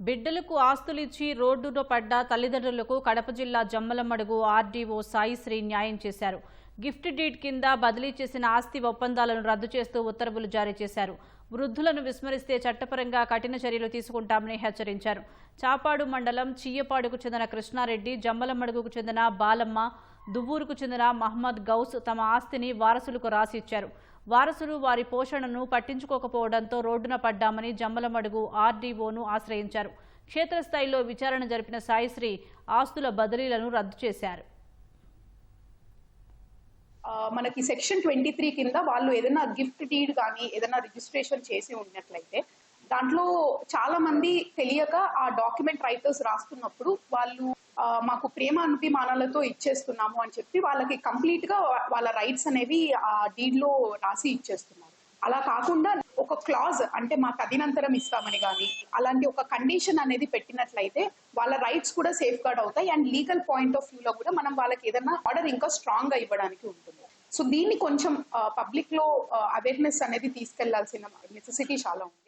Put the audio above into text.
బిడ్డలకు ఆస్తులిచ్చి రోడ్డున పడ్డ తల్లిదండ్రులకు కడప జిల్లా జమ్మలమడుగు ఆర్డీఓ సాయిశ్రీ న్యాయం చేశారు. గిఫ్ట్ డీడ్ కింద బదిలీ చేసిన ఆస్తి ఒప్పందాలను రద్దు చేస్తూ ఉత్తర్వులు జారీ చేశారు. వృద్ధులను విస్మరిస్తే చట్టపరంగా కఠిన చర్యలు తీసుకుంటామని హెచ్చరించారు. చాపాడు మండలం చియ్యపాడుకు చెందిన కృష్ణారెడ్డి జమ్మలమడుగుకు చెందిన బాలమ్మ దువ్వూరుకు చెందిన మహమ్మద్ గౌస్ తమ ఆస్తిని వారసులకు రాసి ఇచ్చారు వారసులు వారి పోషణను పట్టించుకోకపోవడంతో రోడ్డున పడ్డామని జమ్మలమడుగు ఆర్డీఓను ఆశ్రయించారు. క్షేత్రస్థాయిలో విచారణ జరిపిన సాయిశ్రీ ఆస్తుల బదిలీలను రద్దు చేశారు. మనకి సెక్షన్ ట్వంటీ త్రీ కింద వాళ్ళు ఏదైనా గిఫ్ట్ డీడ్ కానీ ఏదైనా రిజిస్ట్రేషన్ చేసి ఉన్నట్లయితే దాంట్లో చాలా మంది తెలియక ఆ డాక్యుమెంట్ రైటర్స్ రాస్తున్నప్పుడు వాళ్ళు మాకు ప్రేమ అభిమానాలతో ఇచ్చేస్తున్నాము అని చెప్పి వాళ్ళకి కంప్లీట్గా వాళ్ళ రైట్స్ అనేవి ఆ డీడ్లో రాసి ఇచ్చేస్తున్నారు. అలా కాకుండా ఒక క్లాజ్ అంటే మా తదినంతరం ఇస్తామని కానీ అలాంటి ఒక కండిషన్ అనేది పెట్టినట్లయితే వాళ్ళ రైట్స్ కూడా సేఫ్ గార్డ్ అవుతాయి and legal point of view లో కూడా మనం వాళ్ళకి ఏదైనా ఆర్డర్ ఇంకా స్ట్రాంగ్గా ఇవ్వడానికి ఉంటుంది. సో దీన్ని కొంచెం పబ్లిక్లో అవేర్నెస్ అనేది తీసుకెళ్ళాల్సిన నెసెసిటీ చాలా ఉంది.